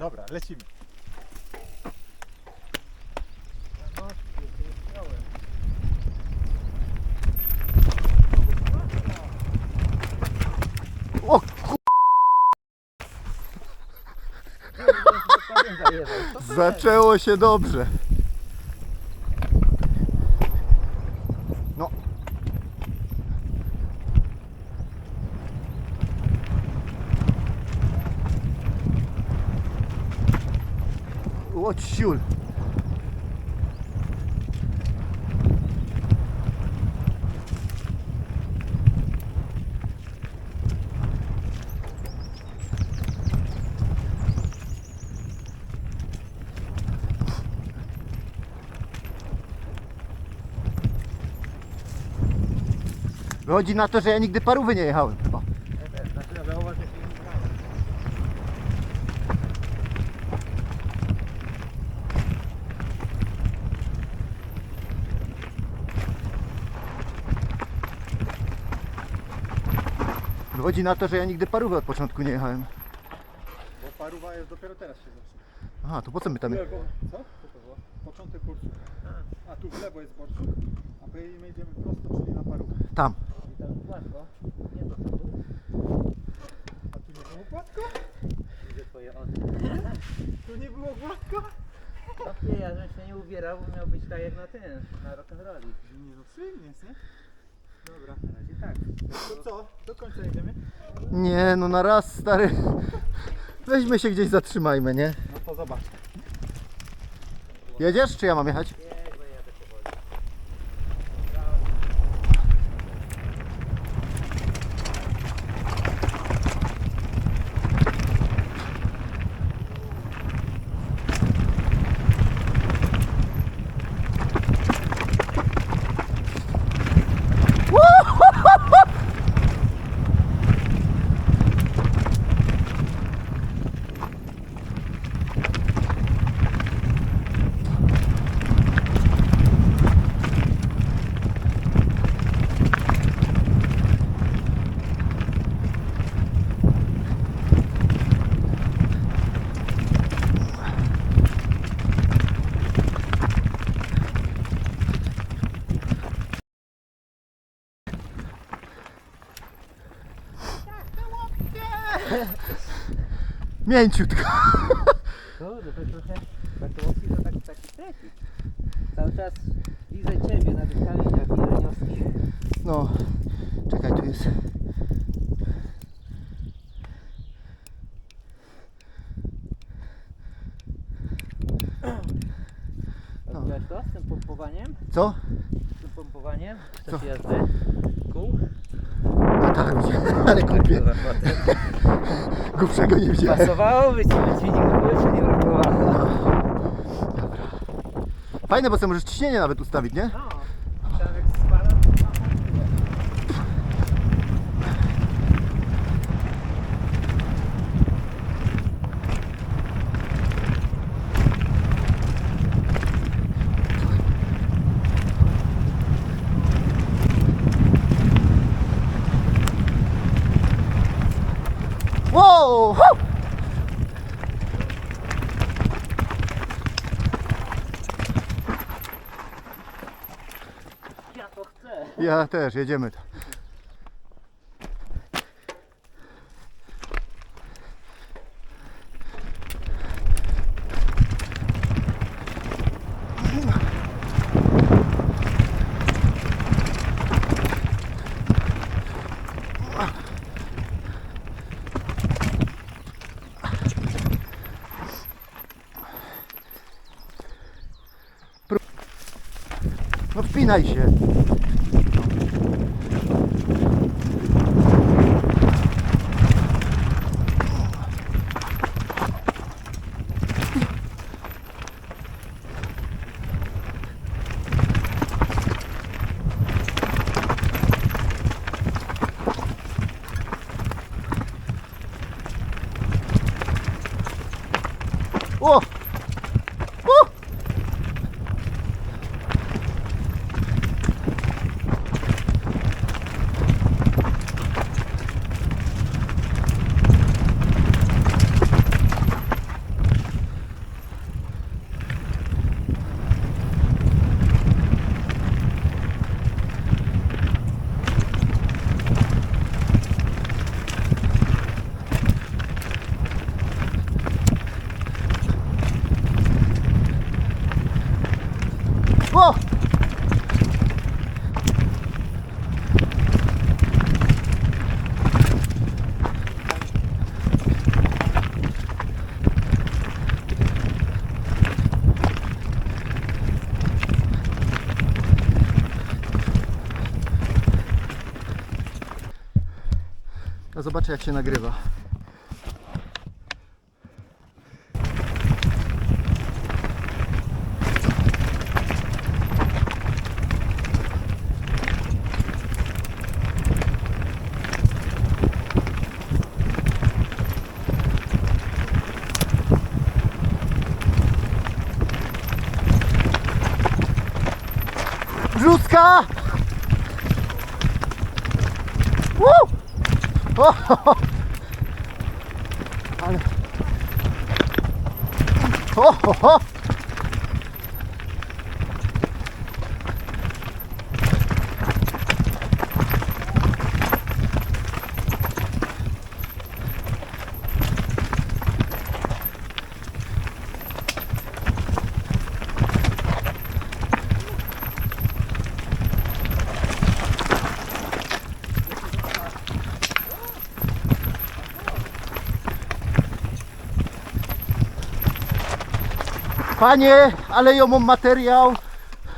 Dobra, lecimy. O ku... Zaczęło się dobrze. No. Łódź siul. Wychodzi na to, że ja nigdy parówy nie jechałem chyba. Znaczy, ja zauważ, jak nie wybrałem. Wychodzi na to, że ja nigdy parówy od początku nie jechałem. Bo paruwa jest dopiero teraz się zaczyna. Aha, to po co my tam... W lewo, co? Co to było? Początek kursu. A tu w lewo jest boczek, a my my idziemy prosto, czyli na parówę. Tam. I tam gładko. Nie co tu. A tu nie było gładko? Widzę twoje oczy. Tu nie było gładko? Nie, ja żebym się nie ubierał, bo miał być tak jak na tym, na rock'n'rolli. Nie no, przyjemnie jest, nie? Dobra. Na razie tak. To co? Do końca jedziemy? Nie, no na raz, stary. Weźmy się gdzieś zatrzymajmy, nie? No to zobacz. Jedziesz, czy ja mam jechać? Nie, bo jadę powoli. Mięciutko. Kurde, to trochę, tak to tak, tak trafić. Cały czas widzę Ciebie na tych kamieniach jeleniowskich. No, czekaj, tu jest. Robiłaś to z tym pompowaniem? Co? Z tym pompowaniem? Co? Coś jazdy? Kół? No tak, ale kupię. Głupszego nie widziałem. Pasowałoby Ci, Ci nigdy powietrza nie brakowało. Dobra. Fajne, bo sobie możesz ciśnienie nawet ustawić, nie? No, Ja też, jedziemy. No wpinaj się. O! O! To zobaczę jak się nagrywa. Brzuska! 好好好 Panie, ale ja mam materiał.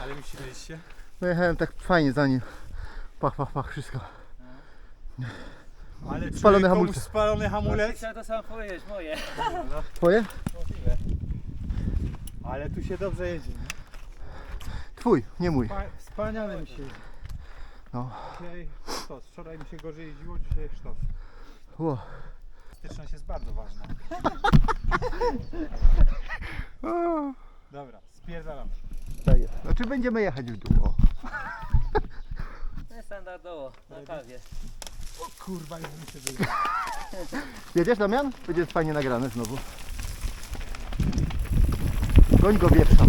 Ale mi się Pojechałem tak fajnie za nim. Pach, pach, pach, wszystko. Ale czy Spalony komuś hamulce. spalony hamulec? Chciałem to samo powiedzieć, moje. Twoje? Możliwe. Ale tu się dobrze jeździ. nie? Twój, nie mój. Spa- Wspaniale mi się jeździ. No. Dzisiaj sztos. Wczoraj mi się gorzej jeździło, dzisiaj sztos. Ło. Styczność jest bardzo ważna. Dobra, spierdalam. Znaczy będziemy jechać w dół. Standardowo, na kawie. O kurwa, już mi się wyjdzie. Jedziesz Damian? Będzie fajnie nagrane znowu. Goń go wieprza.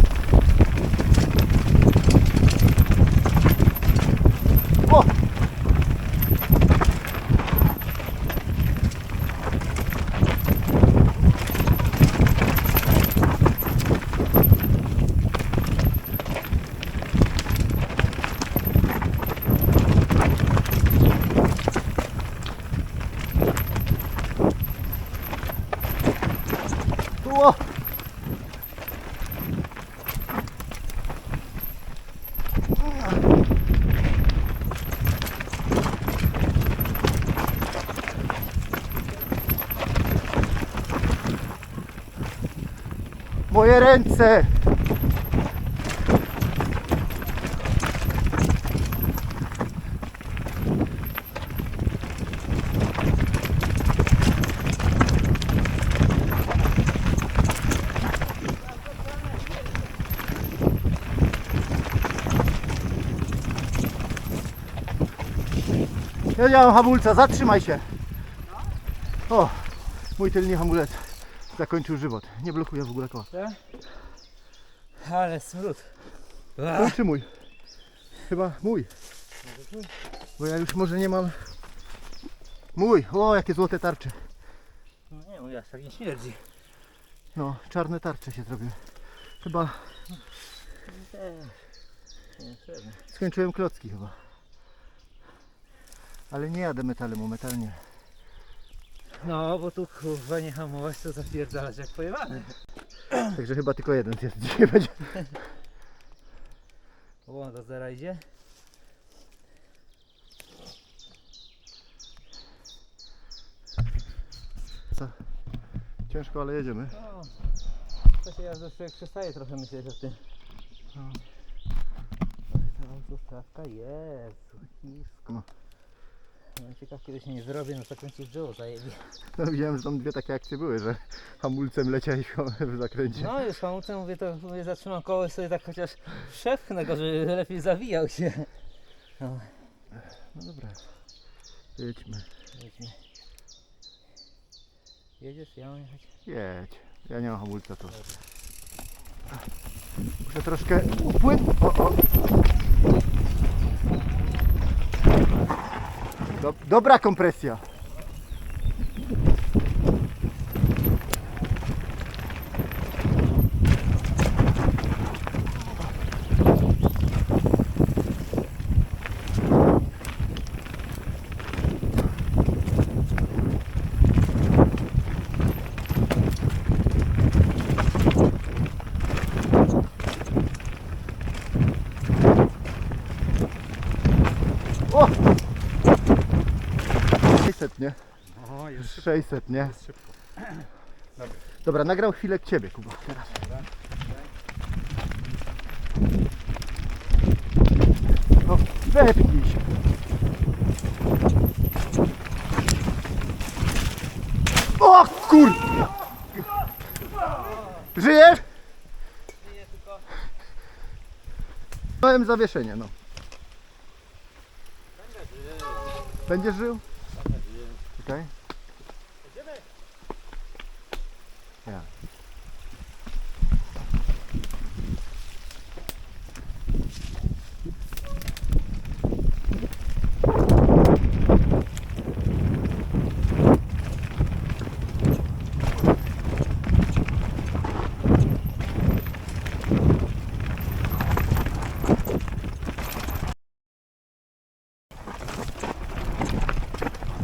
O! O! Moje ręce! Ja mam hamulca, zatrzymaj się. O, mój tylny hamulec zakończył żywot. Nie blokuje w ogóle koła. Ale smród. Twój czy mój? Chyba mój. Bo ja już może nie mam. Mój, o jakie złote tarcze. No nie, mój aż tak nie śmierdzi. No, czarne tarcze się zrobiły. Chyba skończyłem klocki chyba. Ale nie jadę metalem, o metal nie. No, bo tu kurwa nie hamować, to zapierdalać jak pojebany. Także chyba tylko jeden jest dzisiaj będzie. O, do zera idzie? Ciężko, ale jedziemy. No. To się ja zawsze przestaję trochę myśleć o tym. No. Ale ta autostawka jest, chińsko. No. No. Ciekaw kiedy się nie zrobię, no to końcu drzewo zajebie. No, widziałem, że tam dwie takie akcje były, że hamulcem leciałeś w zakręcie. No już hamulcem mówię, to mówię, zatrzymam koło sobie tak chociaż przepchnę go, żeby lepiej zawijał się. No, No dobra. Jedźmy. jedźmy. Jedziesz? Ja mam jechać? Jedź. Ja nie mam hamulca to. Muszę troszkę upłyn. O, o. Do, dobra kompresja. O! 600, nie? jest szybko. 600, nie? Jest szybko. Dobra. Dobra, nagrał chwilę Ciebie, Kuba, teraz. No, wepnij się. O kur... Żyjesz? Nie, tylko Miałem zawieszenie, no. Będziesz żył? Będę żył. Okej. Ja.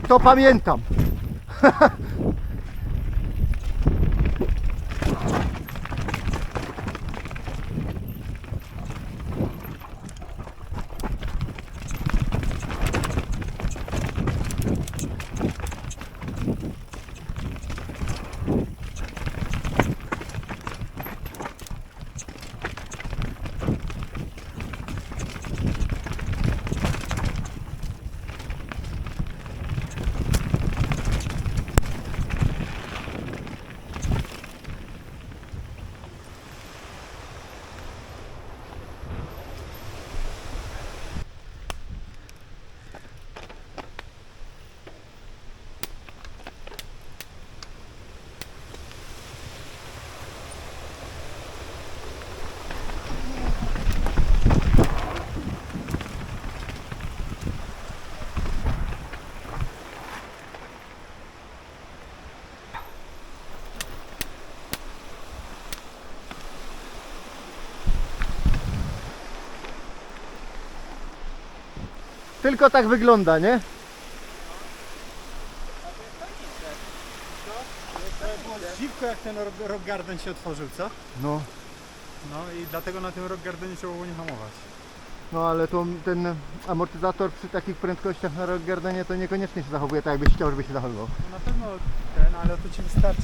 To pamiętam. Tylko tak wygląda, nie? Dziwko jak ten rock, rock garden się otworzył, co? No. No i dlatego na tym rock gardenie trzeba było nie hamować. No ale to ten amortyzator przy takich prędkościach na rock gardenie to niekoniecznie się zachowuje tak jakbyś chciał, żeby się zachowywał. No na pewno ten, ale to ci wystarczy.